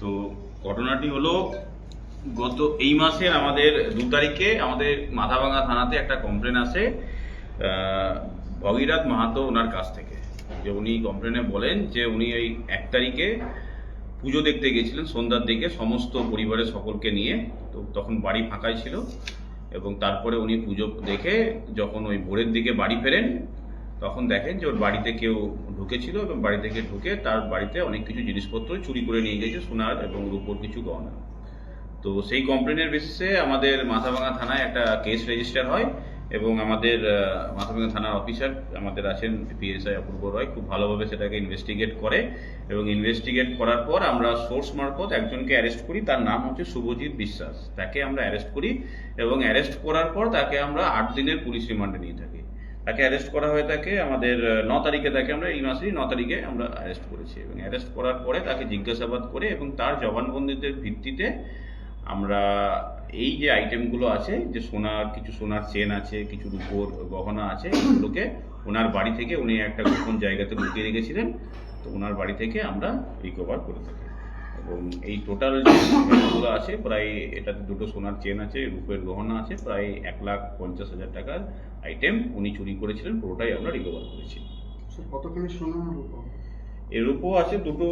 তো ঘটনাটি হলো গত এই মাসের আমাদের দু তারিখে আমাদের মাথাভাঙা থানাতে একটা কমপ্লেন আসে আহ, ভগীরথ মাহাতো ওনার কাছ থেকে। যে উনি কমপ্লেনে বলেন যে উনি এই এক তারিখে পুজো দেখতে গেছিলেন সন্ধ্যার দিকে সমস্ত পরিবারের সকলকে নিয়ে। তো তখন বাড়ি ফাঁকাই ছিল এবং তারপরে উনি পুজো দেখে যখন ওই ভোরের দিকে বাড়ি ফেরেন তখন দেখেন যে ওর বাড়িতে কেউ ঢুকেছিল এবং বাড়ি থেকে ঢুকে তার বাড়িতে অনেক কিছু জিনিসপত্র চুরি করে নিয়ে গেছে সোনার এবং রূপোর কিছু গহনা। তো সেই কমপ্লেনের বেসিসে আমাদের মাথাভাঙা থানায় একটা কেস রেজিস্টার হয় এবং আমাদের মাথাভাঙা থানার অফিসার আমাদের আছেন পিএসআই অপূর্ব রয়, খুব ভালোভাবে সেটাকে ইনভেস্টিগেট করে এবং ইনভেস্টিগেট করার পর আমরা সোর্স মারফত একজনকে অ্যারেস্ট করি, তার নাম হচ্ছে শুভজিৎ বিশ্বাস। তাকে আমরা অ্যারেস্ট করি এবং অ্যারেস্ট করার পর তাকে আমরা আট দিনের পুলিশ রিমান্ডে নিয়ে থাকি। তাকে অ্যারেস্ট করা হয়ে থাকে আমাদের ন তারিখে তাকে আমরা এই মাসেরই ন তারিখে আমরা অ্যারেস্ট করেছি এবং অ্যারেস্ট করার পরে তাকে জিজ্ঞাসাবাদ করে এবং তার জবানবন্দিদের ভিত্তিতে আমরা এই যে আইটেমগুলো আছে, যে সোনার, কিছু সোনার চেন আছে, কিছু রূপোর গহনা আছে, এগুলোকে ওনার বাড়ি থেকে উনি একটা গোপন জায়গাতে লুকিয়ে রেখেছিলেন। তো ওনার বাড়ি থেকে আমরা রিকভার করে থাকি। এবং এই টোটাল যে গহনাগুলো আছে প্রায় এটাতে দুটো সোনার চেন আছে রূপের গহনা আছে প্রায় এক লাখ পঞ্চাশ হাজার টাকার আইটেম উনি চুরি করেছিলেন পুরোটাই আমরা রিকভার করেছি। কতখানি সোনা এর উপও আছে দুটো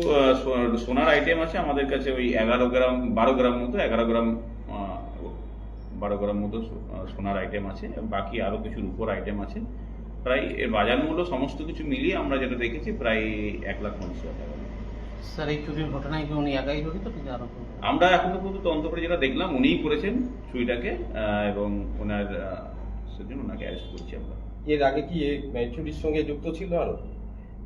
সোনার আইটেম আছে আমাদের কাছে ওই এগারো গ্রাম বারো গ্রাম মতো এগারো গ্রাম বারো গ্রাম মতো সোনার আইটেম আছে বাকি আরও কিছু রূপোর আইটেম আছে। প্রায় এর বাজার মূল্য সমস্ত কিছু মিলিয়ে আমরা যেটা দেখেছি প্রায় এক লাখ পঞ্চাশ হাজার টাকা। স্যার এই চুরির ঘটনায় কি উনি একাই জড়িত নাকি আরও কেউ? আমরা এখনও পর্যন্ত তদন্ত করে যেটা দেখলাম উনিই করেছেন চুরিটাকে আহ, এবং ওনার আহ, সেজন্য ওনাকে অ্যারেস্ট করছি আমরা এর আগে কি এই চুরির সঙ্গে যুক্ত ছিল আরও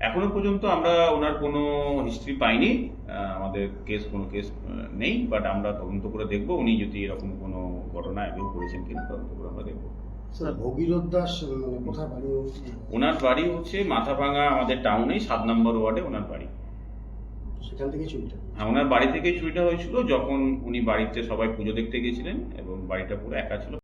এখনও পর্যন্ত আমরা ওনার কোনো হিস্ট্রি পাইনি আহ, আমাদের কেস কোনো কেস নেই বাট আমরা তদন্ত করে দেখব উনি যদি এরকম কোনো ঘটনা আগেও করেছেন কিনা তদন্ত করে আমরা দেখব স্যার ভগীরথ দাস মানে কোথায় বাড়ি ও? ওনার বাড়ি হচ্ছে মাথাভাঙা আমাদের টাউনেই সাত নম্বর ওয়ার্ডে ওনার বাড়ি সেখান থেকে চুরিটা। হ্যাঁ ওনার বাড়ি থেকেই চুরিটা হয়েছিল, যখন উনি বাড়িতে সবাই পুজো দেখতে গেছিলেন এবং বাড়িটা পুরো একা ছিল।